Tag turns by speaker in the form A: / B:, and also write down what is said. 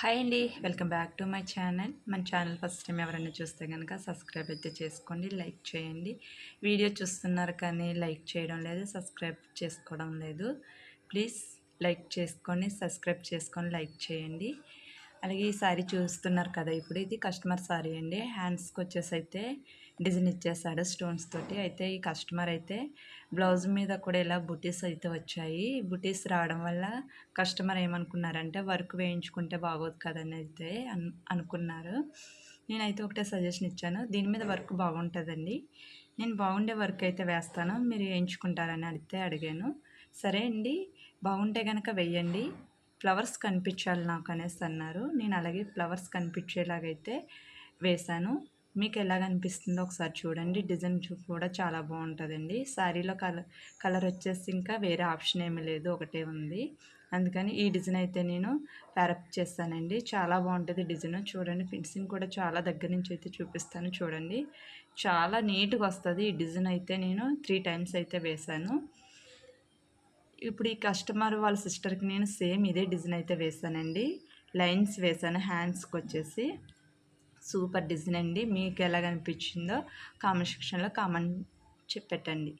A: Hi అండి welcome back to my channel మన channel first time ఎవరైనా చూస్తే కనుక సబ్స్క్రైబ్ అయితే చేసుకోండి లైక్ చేయండి. వీడియో చూస్తున్నారు కానీ లైక్ చేయడం లేదు సబ్స్క్రైబ్ చేసుకోవడం లేదు. ప్లీజ్ లైక్ చేసుకొని సబ్స్క్రైబ్ చేసుకొని లైక్ చేయండి. అలాగే ఈ సారీ చూస్తున్నారు కదా ఇప్పుడు ఇది కస్టమర్ సారీ అండి. హ్యాండ్స్కి వచ్చేసి అయితే డిజైన్ ఇచ్చేసాడు స్టోన్స్ తోటి. అయితే ఈ కస్టమర్ అయితే బ్లౌజ్ మీద కూడా ఇలా బుటీస్ అయితే వచ్చాయి. బుటీస్ రావడం వల్ల కస్టమర్ ఏమనుకున్నారంటే వర్క్ వేయించుకుంటే బాగోదు కదని అయితే అనుకున్నారు. నేనైతే ఒకటే సజెషన్ ఇచ్చాను. దీని మీద వర్క్ బాగుంటుందండి. నేను బాగుండే వర్క్ అయితే వేస్తాను. మీరు వేయించుకుంటారని అడిగితే అడిగాను. సరే అండి. బాగుంటే కనుక వెయ్యండి ఫ్లవర్స్ కనిపించాలి నాకు అనేసి అన్నారు. నేను అలాగే ఫ్లవర్స్ కనిపించేలాగైతే వేశాను. మీకు ఎలాగ అనిపిస్తుందో ఒకసారి చూడండి. డిజైన్ కూడా చాలా బాగుంటుందండి. శారీలో కలర్ కలర్ వచ్చేసి ఇంకా వేరే ఆప్షన్ ఏమీ లేదు. ఒకటే ఉంది. అందుకని ఈ డిజైన్ అయితే నేను ప్యారప్ చేస్తానండి. చాలా బాగుంటుంది డిజైన్. చూడండి ఫినిషింగ్ కూడా చాలా దగ్గర నుంచి అయితే చూపిస్తాను చూడండి. చాలా నీట్గా వస్తుంది ఈ డిజైన్ అయితే నేను త్రీ టైమ్స్ అయితే వేశాను. ఇప్పుడు ఈ కస్టమర్ వాళ్ళ సిస్టర్కి నేను సేమ్ ఇదే డిజైన్ అయితే వేసానండి లైన్స్ వేసాను హ్యాండ్స్కి వచ్చేసి. సూపర్ డిజైన్ అండి. మీకు ఎలాగ అనిపించిందో కామెంట్ సెక్షన్లో కామెంట్ చెప్పండి